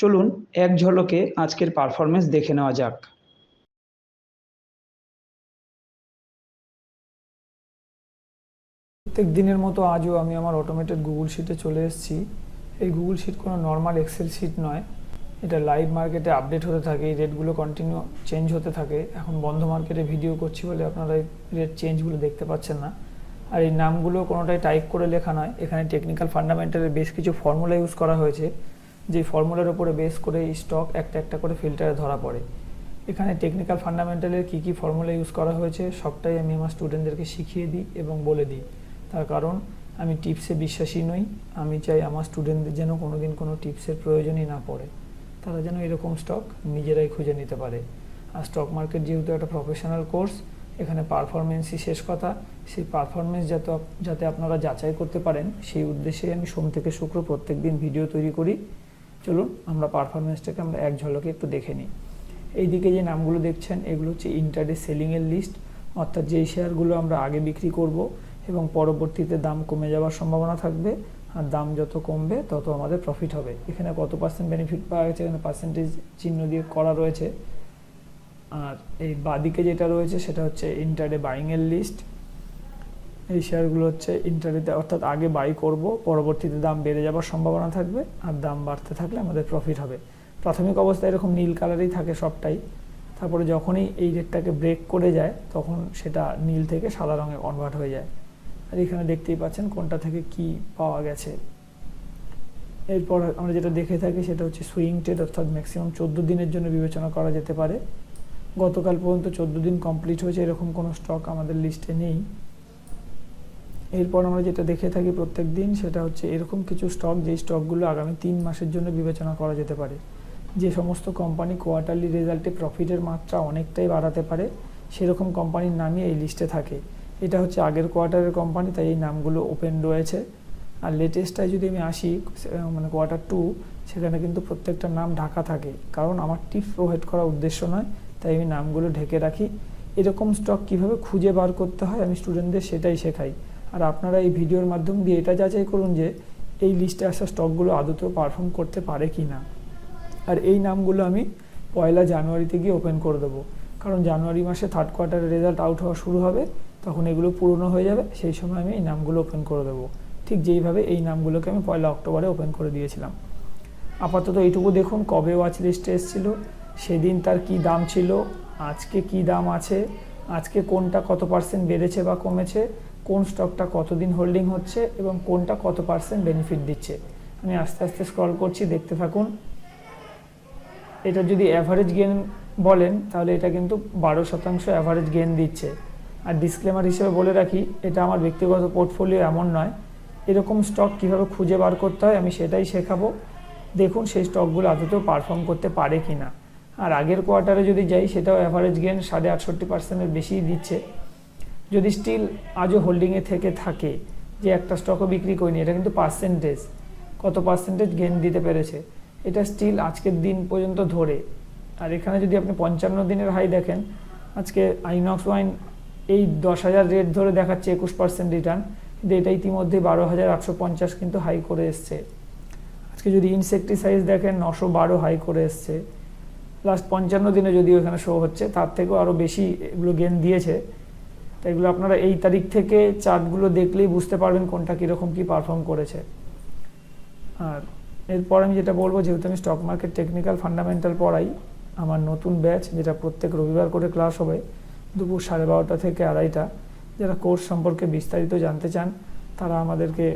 চলুন এক ঝলকে আজকের পারফরমেন্স দেখে নেওয়া যাক। প্রত্যেক দিনের মতো আজও আমি আমার অটোমেটেড গুগল শিটে চলে এসেছি। এই গুগল শিট কোনো নর্মাল এক্সেল শিট নয়। এটা লাইভ মার্কেটে আপডেট হতে থাকে, এই রেটগুলো কন্টিনিউ চেঞ্জ হতে থাকে। এখন বন্ধ মার্কেটে ভিডিও করছি বলে আপনারা এই রেট চেঞ্জগুলো দেখতে পাচ্ছেন না। আর এই নামগুলো কোনোটাই টাইপ করে লেখা নয়। এখানে টেকনিক্যাল ফান্ডামেন্টালের বেশ কিছু ফর্মুলা ইউজ করা হয়েছে। যে ফর্মুলার উপরে বেস করে স্টক একটা একটা করে ফিল্টারে ধরা পড়ে। এখানে টেকনিক্যাল ফান্ডামেন্টালের কী কী ফর্মুলা ইউজ করা হয়েছে, সবটাই আমি আমার স্টুডেন্টদেরকে শিখিয়ে দিই এবং বলে দিই। তার কারণ, আমি টিপসে বিশ্বাসী নই, আমি চাই আমার স্টুডেন্টদের যেন কোনো দিন কোনো টিপসের প্রয়োজনই না পড়ে। তারা যেন এরকম স্টক নিজেরাই খুঁজে নিতে পারে। আর স্টক মার্কেট যেহেতু একটা প্রফেশনাল কোর্স এখানে পারফরমেন্সই শেষ কথা। সেই পারফরমেন্স যাতে যাতে আপনারা যাচাই করতে পারেন, সেই উদ্দেশ্যে আমি সোম থেকে শুক্র প্রত্যেক দিন ভিডিও তৈরি করি। চলুন আমরা পারফরমেন্সটাকে আমরা এক ঝলকে একটু দেখে নিই। এইদিকে যে নামগুলো দেখছেন, এগুলো হচ্ছে ইন্টারডে সেলিংয়ের লিস্ট অর্থাৎ যেই শেয়ারগুলো আমরা আগে বিক্রি করব এবং পরবর্তীতে দাম কমে যাওয়ার সম্ভাবনা থাকবে, আর দাম যত কমবে তত আমাদের প্রফিট হবে। এখানে কত পার্সেন্ট বেনিফিট পাওয়া গেছে? এখানে পার্সেন্টেজ চিহ্ন দিয়ে করা রয়েছে। আর এই বাদিকে যেটা রয়েছে সেটা হচ্ছে ইন্টারডে বাইংয়ের লিস্ট এই শেয়ারগুলো হচ্ছে ইন্টারডেতে অর্থাৎ আগে বাই করব, পরবর্তীতে দাম বেড়ে যাওয়ার সম্ভাবনা থাকবে আর দাম বাড়তে থাকলে আমাদের প্রফিট হবে। প্রাথমিক অবস্থায় এরকম নীল কালারই থাকে সবটাই। তারপরে যখনই এই রেটটাকে ব্রেক করে যায়, তখন সেটা নীল থেকে সাদা রঙে কনভার্ট হয়ে যায়। আর এখানে দেখতেই পাচ্ছেন কোনটা থেকে কি পাওয়া গেছে। এরপর আমরা যেটা দেখে থাকি সেটা হচ্ছে সুইং ট্রেড অর্থাৎ ম্যাক্সিমাম চোদ্দ দিনের জন্য বিবেচনা করা যেতে পারে। গতকাল পর্যন্ত চোদ্দ দিন কমপ্লিট হয়েছে, এরকম কোনো স্টক আমাদের লিস্টে নেই। এরপর আমরা যেটা দেখে থাকি প্রত্যেক দিন, সেটা হচ্ছে এরকম কিছু স্টক যেই স্টকগুলো আগামী তিন মাসের জন্য বিবেচনা করা যেতে পারে। যে সমস্ত কোম্পানি কোয়ার্টারলি রেজাল্টে প্রফিটের মাত্রা অনেকটাই বাড়াতে পারে, সেরকম কোম্পানির নামই এই লিস্টে থাকে। এটা হচ্ছে আগের কোয়ার্টারের কোম্পানি তাই এই নামগুলো ওপেন রয়েছে। আর লেটেস্টটায় যদি আমি আসি মানে কোয়ার্টার টু সেখানে কিন্তু প্রত্যেকটা নাম ঢাকা থাকে। কারণ আমার টিপ প্রোভাইড করার উদ্দেশ্য নয়, তাই আমি নামগুলো ঢেকে রাখি। এরকম স্টক কীভাবে খুঁজে বার করতে হয়, আমি স্টুডেন্টদের সেটাই শেখাই। আর আপনারা এই ভিডিওর মাধ্যম দিয়ে এটা যাচাই করুন যে এই লিস্টে আসা স্টকগুলো আদতেও পারফর্ম করতে পারে কি না আর এই নামগুলো আমি পয়লা জানুয়ারিতে গিয়ে ওপেন করে দেবো। কারণ জানুয়ারি মাসে থার্ড কোয়ার্টারের রেজাল্ট আউট হওয়া শুরু হবে, তখন এগুলো পুরনো হয়ে যাবে, সেই সময় আমি এই নামগুলো ওপেন করে দেবো। ঠিক যেইভাবে এই নামগুলোকে আমি পয়লা অক্টোবরে ওপেন করে দিয়েছিলাম। আপাতত এইটুকু দেখুন, কবে ওয়াচ লিস্টে এসেছিল, সেদিন তার কি দাম ছিল, আজকে কি দাম আছে, আজকে কোনটা কত পার্সেন্ট বেড়েছে বা কমেছে কোন স্টকটা কতদিন হোল্ডিং হচ্ছে এবং কোনটা কত পার্সেন্ট বেনিফিট দিচ্ছে। আমি আস্তে আস্তে স্ক্রল করছি, দেখতে থাকুন। এটা যদি অ্যাভারেজ গেন বলেন, তাহলে এটা কিন্তু বারো শতাংশ অ্যাভারেজ গেন দিচ্ছে। আর ডিসক্লেমার হিসেবে বলে রাখি, এটা আমার ব্যক্তিগত পোর্টফোলিও এমন নয়। এরকম স্টক কীভাবে খুঁজে বার করতে হয়, আমি সেটাই শেখাবো। দেখুন, সেই স্টকগুলো আদতেও পারফর্ম করতে পারে কি না আর আগের কোয়ার্টারে যদি যাই, সেটাও অ্যাভারেজ গেন সাড়ে আটষট্টি পার্সেন্টের বেশিই দিচ্ছে। যদি স্টিল আজও হোল্ডিংয়ে থেকে থাকে যে একটা স্টকও বিক্রি করিনি, এটা কিন্তু পার্সেন্টেজ কত পার্সেন্টেজ গেন দিতে পেরেছে? এটা স্টিল আজকের দিন পর্যন্ত ধরে। আর এখানে যদি আপনি পঞ্চান্ন দিনের হাই দেখেন, আজকে আইনক্স ওয়াইন এই দশ হাজার রেট ধরে দেখাচ্ছে একুশ পার্সেন্ট রিটার্ন কিন্তু এটা ইতিমধ্যে বারো হাজার আটশো পঞ্চাশ কিন্তু হাই করে এসছে। আজকে যদি ইনসেকটিসাইজ দেখেন, নশো বারো হাই করে এসছে। লাস্ট পঞ্চান্ন দিনে যদিও এখানে শো হচ্ছে, তার থেকেও আরও বেশি এগুলো গেন দিয়েছে। তো এগুলো আপনারা এই তারিখ থেকে চার্টগুলো দেখলেই বুঝতে পারবেন কোনটা কীরকম কী পারফর্ম করেছে। আর এরপর আমি যেটা বলব, যেহেতু আমি স্টক মার্কেট টেকনিক্যাল ফান্ডামেন্টাল পড়াই, আমার নতুন ব্যাচ যেটা প্রত্যেক রবিবার করে ক্লাস হবে, দুপুর সাড়ে বারোটা থেকে আড়াইটা, যারা কোর্স সম্পর্কে বিস্তারিত জানতে চান, তারা আমাদেরকে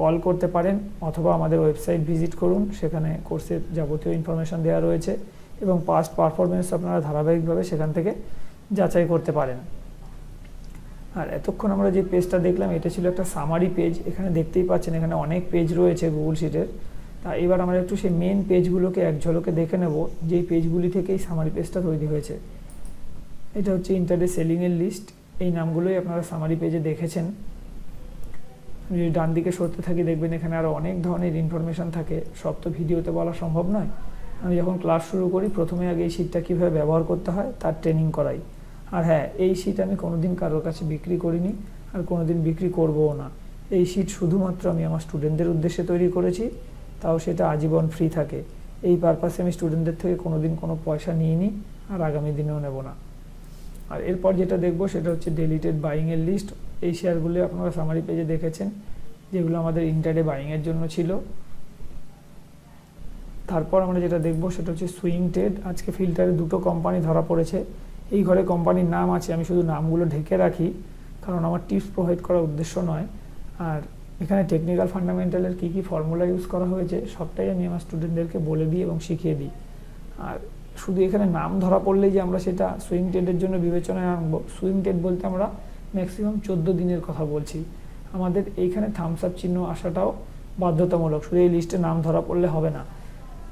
কল করতে পারেন অথবা আমাদের ওয়েবসাইট ভিজিট করুন, সেখানে কোর্সের যাবতীয় ইনফরমেশন দেওয়া রয়েছে এবং পাস্ট পারফরমেন্স আপনারা ধারাবাহিকভাবে সেখান থেকে যাচাই করতে পারেন। আর এতক্ষণ আমরা যে পেজটা দেখলাম, এটা ছিল একটা সামারি পেজ এখানে দেখতেই পাচ্ছেন, এখানে অনেক পেজ রয়েছে গুগল শিটের তা এবার আমরা একটু সেই মেন পেজগুলোকে এক ঝলকে দেখে নেব, যেই পেজগুলি থেকেই সামারি পেজটা তৈরি হয়েছে। এটা হচ্ছে ইন্টারডে সেলিংয়ের লিস্ট এই নামগুলোই আপনারা সামারি পেজে দেখেছেন। যদি ডান দিকে সরতে থাকি, দেখবেন এখানে আরও অনেক ধরনের ইনফরমেশান থাকে। সব তো ভিডিওতে বলা সম্ভব নয়। আমি যখন ক্লাস শুরু করি, প্রথমে আগে এই শিটটা কীভাবে ব্যবহার করতে হয়, তার ট্রেনিং করাই। আর হ্যাঁ এই শিট আমি কোনোদিন কারোর কাছে বিক্রি করিনি আর কোনোদিন বিক্রি করবও না। এই শিট শুধুমাত্র আমি আমার স্টুডেন্টদের উদ্দেশ্যে তৈরি করেছি, তাও সেটা আজীবন ফ্রি থাকে। এই পারপাসে আমি স্টুডেন্টদের থেকে কোনোদিন কোনো পয়সা নিইনি আর আগামী দিনেও নেব না। আর এরপর যেটা দেখব সেটা হচ্ছে ডেলিটেড বাইংয়ের লিস্ট এই শেয়ারগুলো আপনারা সামারি পেজে দেখেছেন, যেগুলো আমাদের ইন্টারডে বাইংয়ের জন্য ছিল। তারপর আমরা যেটা দেখব সেটা হচ্ছে সুইং ট্রেড আজকে ফিল্টারে দুটো কোম্পানি ধরা পড়েছে। এই ঘরে কোম্পানির নাম আছে, আমি শুধু নামগুলো ঢেকে রাখি, কারণ আমার টিপস প্রোভাইড করার উদ্দেশ্য নয়। আর এখানে টেকনিক্যাল ফান্ডামেন্টালের কী কী ফর্মুলা ইউজ করা হয়েছে, সবটাই আমি আমার স্টুডেন্টদেরকে বলে দিই এবং শিখিয়ে দিই। আর শুধু এখানে নাম ধরা পড়লেই যে আমরা সেটা সুইং টেডের জন্য বিবেচনায় আনব সুইং টেড বলতে আমরা ম্যাক্সিমাম চোদ্দ দিনের কথা বলছি। আমাদের এইখানে থামস আপ চিহ্ন আসাটাও বাধ্যতামূলক, শুধু এই লিস্টে নাম ধরা পড়লে হবে না।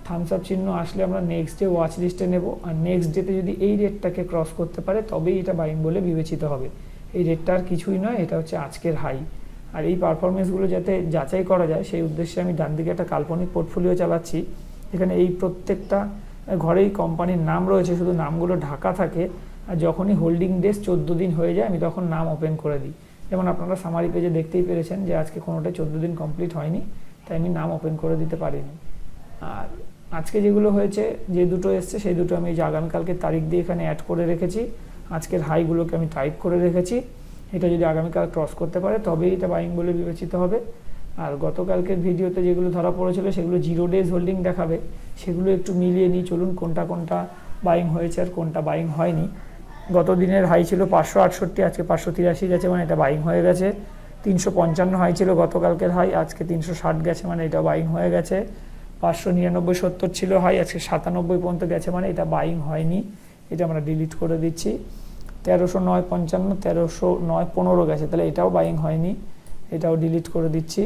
থামস আপ চিহ্ন আসলে আমরা নেক্সট ডে ওয়াচ লিস্টে নেব। আর নেক্সট ডেতে যদি এই রেটটাকে ক্রস করতে পারে, তবেই এটা বাইং বলে বিবেচিত হবে। এই রেটটা আর কিছুই নয়, এটা হচ্ছে আজকের হাই আর এই পারফরমেন্সগুলো যাতে যাচাই করা যায়, সেই উদ্দেশ্যে আমি ডান দিকে একটা কাল্পনিক পোর্টফোলিও চালাচ্ছি। এখানে এই প্রত্যেকটা ঘরেই কোম্পানির নাম রয়েছে, শুধু নামগুলো ঢাকা থাকে। আর যখনই হোল্ডিং ডেস চোদ্দ দিন হয়ে যায়, আমি তখন নাম ওপেন করে দিই। যেমন আপনারা সামারি পেজে দেখতেই পেরেছেন যে আজকে কোনোটাই চোদ্দ দিন কমপ্লিট হয়নি, তাই আমি নাম ওপেন করে দিতে পারিনি। আর আজকে যেগুলো হয়েছে, যে দুটো এসছে, সেই দুটো আমি যে আগামীকালকে তারিখ দিয়ে এখানে অ্যাড করে রেখেছি। আজকের হাইগুলোকে আমি টাইপ করে রেখেছি। এটা যদি আগামীকাল ক্রস করতে পারে, তবেই এটা বাইং বলে বিবেচিত হবে। আর গতকালকের ভিডিওতে যেগুলো ধরা পড়েছিল, সেগুলো জিরো ডেজ হোল্ডিং দেখাবে। সেগুলো একটু মিলিয়ে নিই, চলুন কোনটা কোনটা বাইং হয়েছে আর কোনটা বাইং হয়নি। গত দিনের হাই ছিল পাঁচশো আটষট্টি, আজকে পাঁচশো তিরাশি গেছে মানে এটা বাইং হয়ে গেছে। তিনশো পঞ্চান্ন হাই ছিল গতকালকের হাই আজকে তিনশো ষাট গেছে মানে এটা বাইং হয়ে গেছে। পাঁচশো নিরানব্বই, সত্তর ছিল, হাই, আজকে সাতানব্বই পর্যন্ত গেছে মানে এটা বাইং হয়নি। এটা আমরা ডিলিট করে দিচ্ছি। তেরোশো নয় পঞ্চান্ন, তেরোশো নয় পনেরো গেছে, তাহলে এটাও বাইং হয়নি। এটাও ডিলিট করে দিচ্ছি।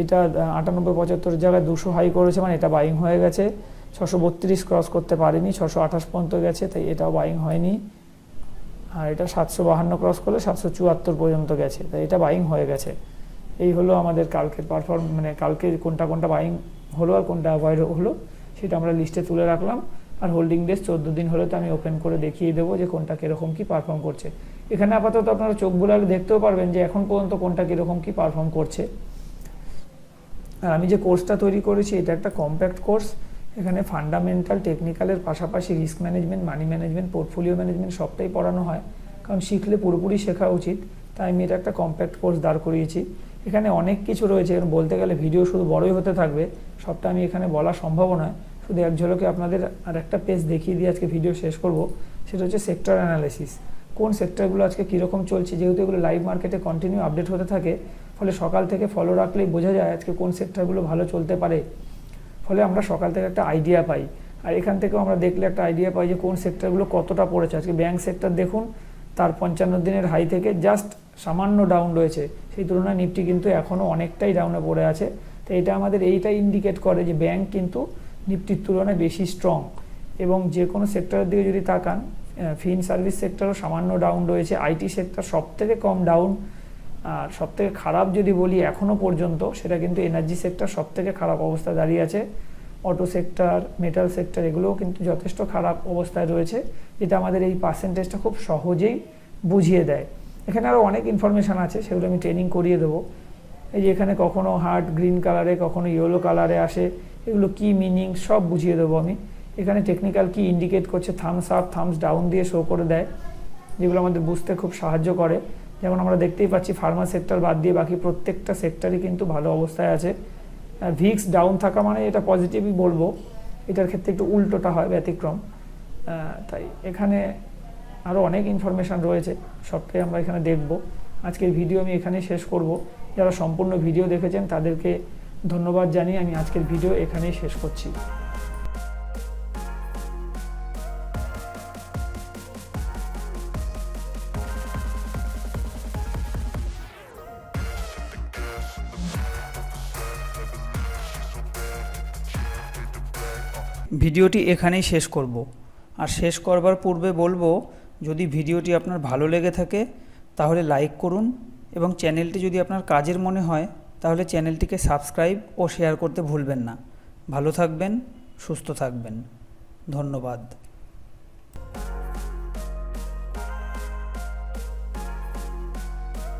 এটা আটানব্বই, পঁচাত্তর জায়গায় দুশো হাই করেছে মানে এটা বাইং হয়ে গেছে। ছশো বত্রিশ ক্রস করতে পারেনি ছশো আঠাশ পর্যন্ত গেছে, তাই এটাও বাইং হয়নি। আর এটা সাতশো বাহান্ন ক্রস করলে সাতশো চুয়াত্তর পর্যন্ত গেছে, তাই এটা বাইং হয়ে গেছে। এই হলো আমাদের কালকের পারফর্ম মানে কালকে কোনটা কোনটা বাইং হলো আর কোনটা অ্যাভয়েড হলো, সেটা আমরা লিস্টে তুলে রাখলাম। আর হোল্ডিং ডেস চোদ্দ দিন হলে তো আমি ওপেন করে দেখিয়ে দেবো যে কোনটা কীরকম কী পারফর্ম করছে। এখানে আপাতত আপনারা চোখ বুলালে দেখতেও পারবেন যে এখন পর্যন্ত কোনটা কীরকম কী পারফর্ম করছে। আর আমি যে কোর্সটা তৈরি করেছি, এটা একটা কম্প্যাক্ট কোর্স এখানে ফান্ডামেন্টাল টেকনিক্যালের পাশাপাশি risk management money management portfolio management সবটাই পড়ানো হয়। কারণ শিখলে পুরোপুরি শেখা উচিত। তাই আমি এটা একটা কম্প্যাক্ট কোর্স দাঁড় করিয়েছি। এখানে অনেক কিছু রয়েছে। বলতে গেলে ভিডিও শুধু বড়ই হতে থাকবে। সবটা আমি এখানে বলা সম্ভব নয়। শুধু এক ঝলকে আপনাদের আর একটা পেজ দেখিয়ে দিয়ে আজকে ভিডিও শেষ করব। সেটা হচ্ছে সেক্টর অ্যানালাইসিস কোন সেক্টরগুলো আজকে কীরকম চলছে? যেহেতু এগুলো লাইভ মার্কেটে কন্টিনিউ আপডেট হতে থাকে, ফলে সকাল থেকে ফলো রাখলেই বোঝা যায় আজকে কোন সেক্টরগুলো ভালো চলতে পারে। ফলে আমরা সকাল থেকে একটা আইডিয়া পাই। আর এখান থেকেও আমরা দেখলে একটা আইডিয়া পাই যে কোন সেক্টরগুলো কতটা পড়েছে। আজকে ব্যাংক সেক্টর দেখুন, তার পঞ্চান্ন দিনের হাই থেকে জাস্ট সামান্য ডাউন রয়েছে। সেই তুলনায় নিফটি কিন্তু এখনও অনেকটাই ডাউনে পড়ে আছে। তো এটা আমাদের এইটাই ইন্ডিকেট করে যে ব্যাংক কিন্তু নিফটির তুলনায় বেশি স্ট্রং এবং যে কোনো সেক্টরের দিকে যদি তাকান ফিন সার্ভিস সেক্টরও সামান্য ডাউন রয়েছে। আইটি সেক্টর সব থেকে কম ডাউন আর সব থেকে খারাপ যদি বলি এখনও পর্যন্ত, সেটা কিন্তু এনার্জি সেক্টর সব থেকে খারাপ অবস্থায় দাঁড়িয়ে আছে। অটো সেক্টর মেটাল সেক্টর এগুলোও কিন্তু যথেষ্ট খারাপ অবস্থায় রয়েছে, যেটা আমাদের এই পার্সেন্টেজটা খুব সহজেই বুঝিয়ে দেয়। এখানে আরও অনেক ইনফরমেশান আছে, সেগুলো আমি ট্রেনিং করিয়ে দেবো। এই যে এখানে কখনো হার্ট গ্রিন কালারে কখনো ইয়েলো কালারে আসে, এগুলো কি মিনিং সব বুঝিয়ে দেবো আমি। এখানে টেকনিক্যাল কি ইন্ডিকেট করছে থামস আপ থামস ডাউন দিয়ে শো করে দেয়, যেগুলো আমাদের বুঝতে খুব সাহায্য করে। যেমন আমরা দেখতেই পাচ্ছি ফার্মা সেক্টর বাদ দিয়ে বাকি প্রত্যেকটা সেক্টরই কিন্তু ভালো অবস্থায় আছে। ভিক্স ডাউন থাকা মানে এটা পজিটিভই বলব, এটার ক্ষেত্রে একটু উল্টোটা হয়, ব্যতিক্রম। তাই এখানে আরও অনেক ইনফরমেশান রয়েছে। সবটাই আমরা এখানে দেখব। আজকের ভিডিও আমি এখানেই শেষ করব। যারা সম্পূর্ণ ভিডিও দেখেছেন, তাদেরকে ধন্যবাদ জানিয়ে আমি আজকের ভিডিও এখানেই শেষ করছি। ভিডিওটি এখানেই শেষ করব। আর শেষ করবার পূর্বে বলব যদি ভিডিওটি আপনার ভালো লেগে থাকে, তাহলে লাইক করুন এবং চ্যানেলটি যদি আপনার কাজের মনে হয়, তাহলে চ্যানেলটিকে সাবস্ক্রাইব ও শেয়ার করতে ভুলবেন না। ভালো থাকবেন, সুস্থ থাকবেন। ধন্যবাদ।